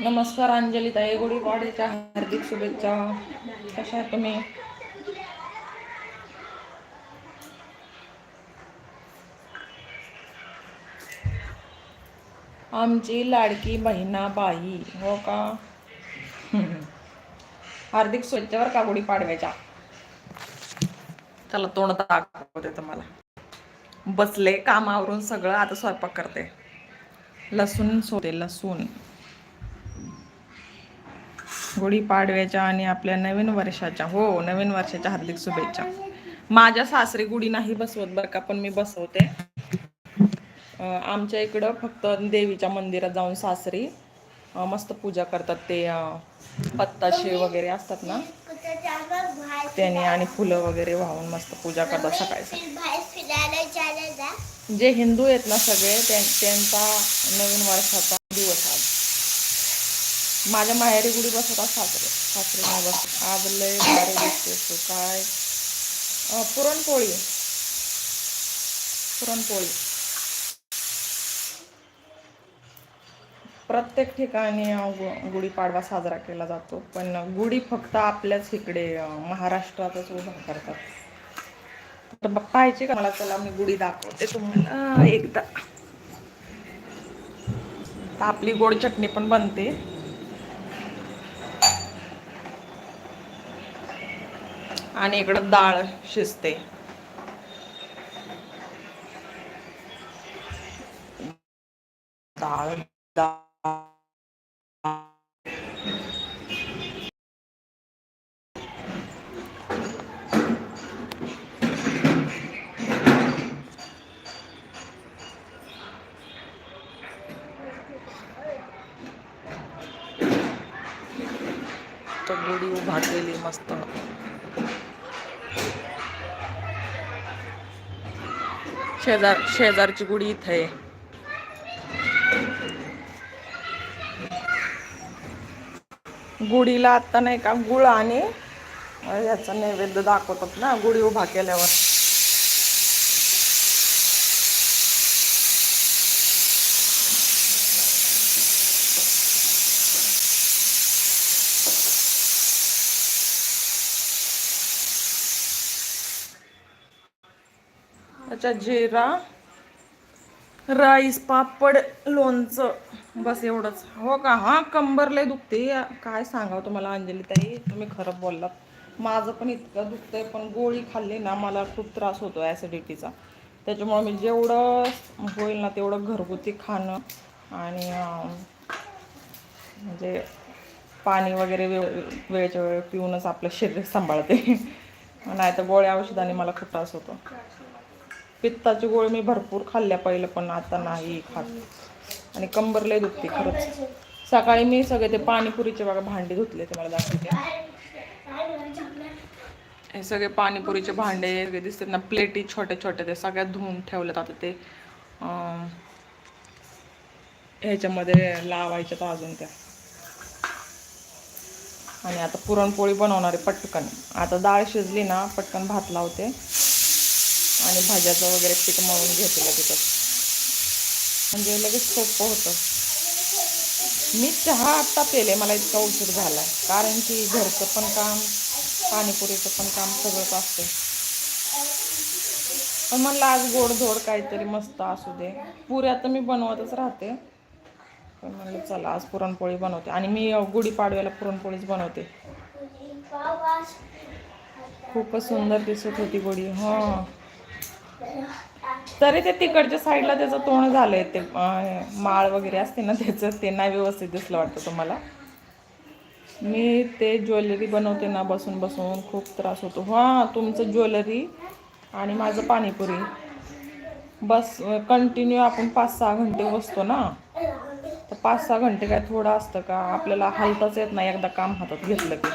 नमस्कार अंजली ताई गुढीपाडव्याच्या हार्दिक शुभेच्छा. कशा तुम्ही? आमची लाडकी बहिणा बाई हो का? हार्दिक शुभेच्छावर का गुढीपाडव्याच्या चला तोंड दाखवते तुम्हाला. बसले कामावरून सगळं आता स्वयंपाक करते. लसूण सोते लसूण. गुढीपाडव्याच्या आणि आपल्या नवीन वर्षाच्या हो नवीन वर्षाच्या हार्दिक शुभेच्छा. माझ्या सासरी गुढी नाही बसवत बरं का पण मी बसवते. आमच्या इकडं फक्त देवीच्या मंदिरात जाऊन सासरी मस्त पूजा करतात ते पत्ताशे वगैरे असतात ना? त्याने आणि फुलं वगैरे वाहून मस्त पूजा करतात सकाळी सकाळी. जे हिंदू आहेत ना सगळे त्यां- त्यांचा नवीन वर्षाचा दिवस आज. माझ्या माहेरी गुढी बसवतात सासरे. सासरे नाही बसत आज लय भारी दिसते तो काय? पुरणपोळी. पुरणपोळी. प्रत्येक ठिकाणी गुढीपाडवा साजरा केला जातो. पण गुढी फक्त आपल्याच इकडे महाराष्ट्रातच उभा करतात. तर पाहिजे का? मला चला मी गुढी दाखवते तुम्हाला. एकदा. आपली गोड चटणी पण बनते. आणि इकडं डाळ शिजते. डाळ डाळ तर गुढी उभा केली मस्त शेजार शेजारची गुढी इथे आहे. गुढीला आता नाही का गुळ आणि याचा नैवेद्य दाखवतात ना गुढी उभा केल्यावर. त्याच्यात जिरा राईस पापड लोणचं. बस एवढंच. हो का? हा कंबरले दुखते. काय सांगावं तुम्हाला अंजली ताई तुम्ही खरं बोललात. माझं पण इतकं दुखतंय पण गोळी खाल्ली ना मला खूप त्रास होतो ॲसिडिटीचा त्याच्यामुळे मी जेवढं होईल ना तेवढं घरगुती खाणं आणि म्हणजे पाणी वगैरे वेळ वेळच्या वेळ पिऊनच आपलं शरीर सांभाळते. नाही तर गोळ्या औषधाने मला खूप त्रास होतो. पित्ताची गोळी मी भरपूर खाल्ल्या पहिलं पण आता नाही खात. आणि कंबर लय दुखते खरंच. सकाळी मी सगळे ते पाणीपुरीचे बघा भांडे धुतले ते मला दाखवते. हे सगळे पाणीपुरीचे भांडे वगैरे दिसतात ना प्लेटी छोटे छोटे ते सगळ्यात धुवून ठेवलेत आता ते. ह्याच्यामध्ये ह्याच्यामध्ये लावायच्यात अजून त्या. आणि आता पुरणपोळी बनवणारे पटकन. आता डाळ शिजली ना पटकन भात लावते. आणि भाज्याचं वगैरे पीठ मळून घेते लगेचच म्हणजे लगेच सोपं होतं. मी चहा आत्ता पेले मला इतका उशीर झाला. कारण की घरचं पण काम पाणीपुरीचं पण काम सगळंच असते पण म्हणलं आज गोडधोड काहीतरी मस्त असू दे. पुऱ्या तर मी बनवतच राहते. पण म्हणलं चला आज पुरणपोळी बनवते. आणि मी गुढीपाडव्याला पुरणपोळीच बनवते. खूपच सुंदर दिसत होती गुढी हां. तरी ते तिकडच्या साईडला त्याचं तोंड झालंय ते माळ वगैरे असते ना त्याचं ते नाही व्यवस्थित दिसलं वाटतं तुम्हाला. मी ते ज्वेलरी बनवते ना बसून बसून खूप त्रास होतो. हां तुमचं ज्वेलरी आणि माझं पाणीपुरी. बस कंटिन्यू आपण पाच सहा घंटे बसतो ना. तर पाच सहा घंटे काय थोडं असतं का? आपल्याला हलताच येत नाही एकदा काम हातात घेतलं की.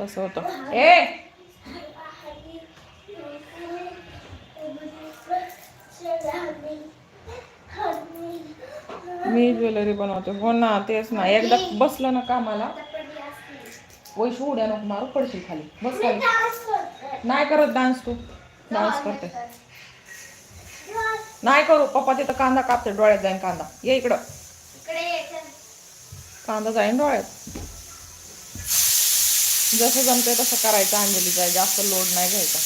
तसं होतं. ए! मी ज्वेलरी बनवते. हो ना तेच ना. एकदा बसलं ना कामाला वैशू उड्या नको मारू पडशील खाली. बस खाली. नाही करत डान्स तू. डान्स करते. नाही करू. पप्पा तिथं कांदा कापते डोळ्यात जाईन कांदा. ये इकडं. कांदा जाईन डोळ्यात. जसं जमतंय तसं करायचं अंजलीचा जास्त लोड नाही घ्यायचा.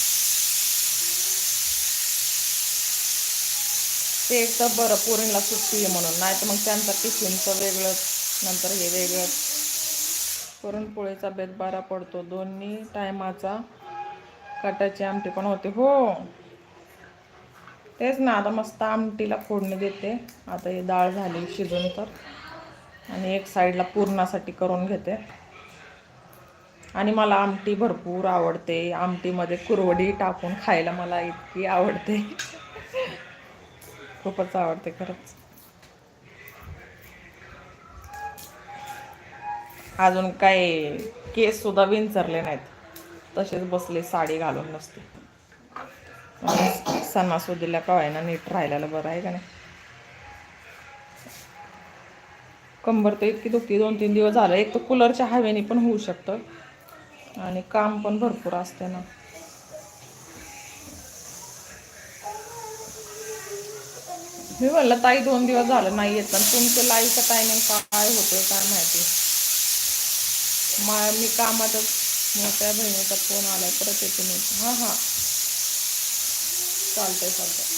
ते एक तर बरं पोरींला सुट्टी आहे म्हणून. नाही तर मग त्यांचं टिफिनचं वेगळंच नंतर हे वेगळंच. पुरणपोळीचा बेत बारा पडतो. दोन्ही टायमाचा कटाची आमटी पण होते. हो. तेच ना आता मस्त आमटीला फोडणी देते. आता ही डाळ झाली शिजून तर. आणि एक साईडला पुरणासाठी करून घेते. आणि मला आमटी भरपूर आवडते. आमटीमध्ये कुरवडी टाकून खायला मला इतकी आवडते. खूपच आवडते खरंच. अजून काय केस सुद्धा विंचरले नाहीत. तसेच बसले साडी घालून नसते. आणि सणासुदीला का नीट राहिलेलं बरं आहे का नाही? कंबर तर इतकी दुखती दोन तीन दिवस झालं. एक तर कूलरच्या हवेने पण होऊ शकतं. आणि काम पण भरपूर असते ना. मी म्हणलं ताई दोन दिवस झालं नाही येत पण तुमचं लाईचं टायमिंग काय होतं काय माहिती? मा मी कामातच मोठ्या बहिणीचा फोन आलाय परत येते मी. हां हां. चालतंय चालतंय.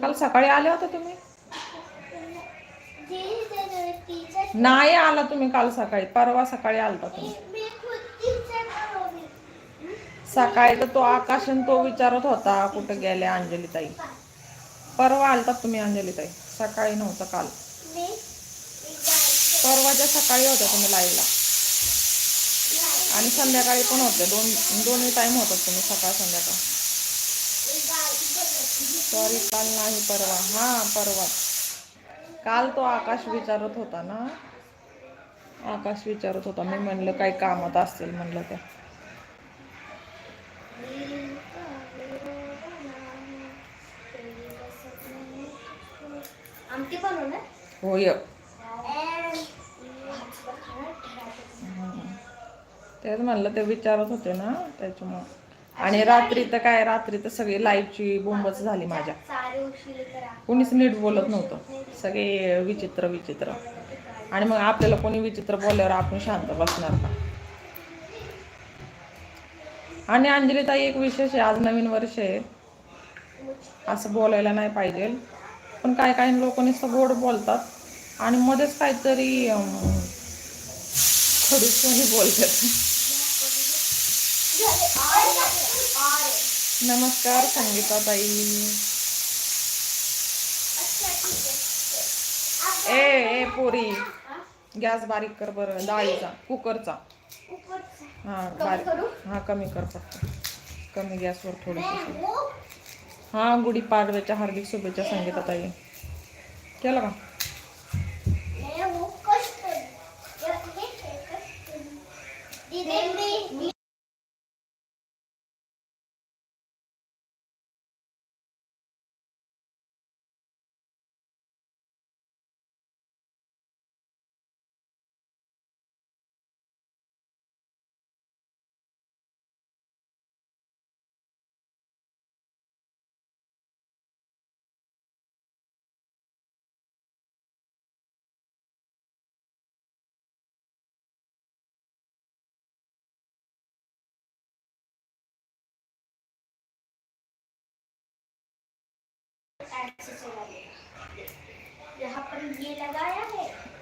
काल सकाळी आले होते तुम्ही? नाही आला तुम्ही काल सकाळी परवा सकाळी आलता तुम्ही. सकाळी तर तो आकाश तो विचारत होता कुठं गेल्या अंजलीताई? परवा आलता तुम्ही अंजलीताई सकाळी नव्हतं काल. परवाच्या सकाळी होत्या तुम्ही लाईव्हला आणि संध्याकाळी पण होते दोन दोन्ही टाइम होतात तुम्ही सकाळ संध्याकाळ. सॉरी काल नाही परवा. हा परवा. काल तो आकाश विचारत होता ना? आकाश विचारत होता. मी म्हणलं काही कामात असतील म्हणलं त्या. होय तेच म्हणलं ते विचारत होते ना त्याच्यामुळं. आणि रात्री तर काय रात्री तर सगळी लाईव्हची बोंबच झाली माझ्या. कोणीच नीट बोलत नव्हतं. सगळे विचित्र विचित्र. आणि मग आपल्याला कोणी विचित्र बोलल्यावर आपण शांत बसणार का? आणि अंजलीताई एक विशेष आहे आज नवीन वर्ष आहे. असं बोलायला नाही पाहिजे. पण काय काही लोक नुसतं गोड बोलतात. आणि मध्येच काहीतरी खडूसही बोलतात. नमस्कार संगीता ताई ए ए पोरी. गॅस बारीक कर बरं. डाळीचा कुकरचा. हा बारीक. हा कमी कर फक्त. कमी गॅसवर थोडीशी हा गुढीपाडव्याच्या हार्दिक शुभेच्छा संगीता ताई केलं का?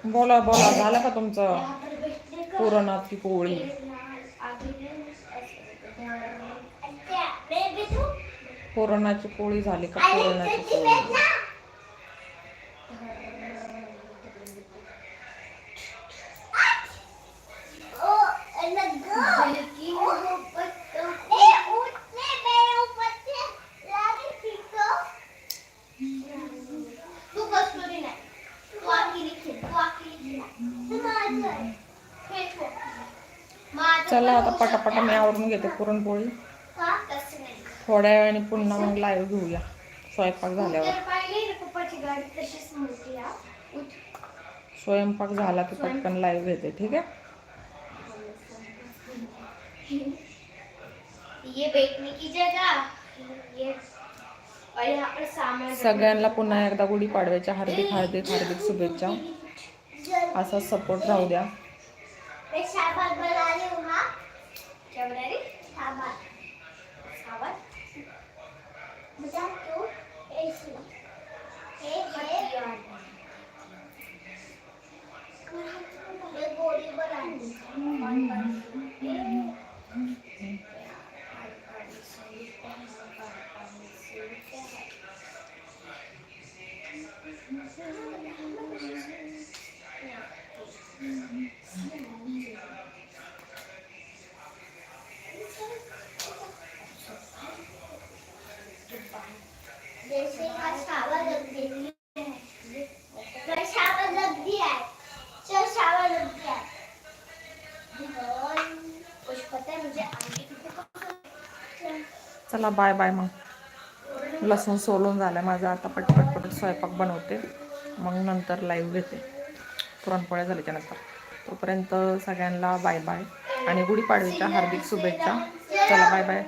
बोला बोला. झालं का तुमचं पुरणाची पोळी? पुरणाची पोळी झाली का पुरणाची पोळी बैठना ओ लगा बल्कि वो बच्चों ए उठने मेरे ऊपर से लागे ठीक तो तू बस करी नाही तू अकेली खेळ तू अकेली खेळ तू माझं खेळ खेळ माझं चला आता पटापटा मी आवरून घेते पुरणपोळी थोड्या वेळाने पुन्हा मग लाईव्ह घेऊया स्वयंपाक झाल्यावर हा. स्वयंपाक झाला की पटकन लाईव्ह घेते ठीक आहे ये बैठने की जगह ये और यहाँ पर सामान सगळ्यांना पुन्हा एकदा गुढीपाडव्याच्या हार्दिक हार्दिक हार्दिक शुभेच्छा असा सपोर्ट राहू द्या चला बाय बाय मग. लसूण सोलून झालं माझं. आता पटपट पटपट स्वयंपाक बनवते. मग नंतर लाईव्ह घेते. पुरणपोळ्या झाल्याच्यानंतर तोपर्यंत सगळ्यांना बाय बाय. आणि गुढीपाडवीच्या हार्दिक शुभेच्छा. चला बाय बाय.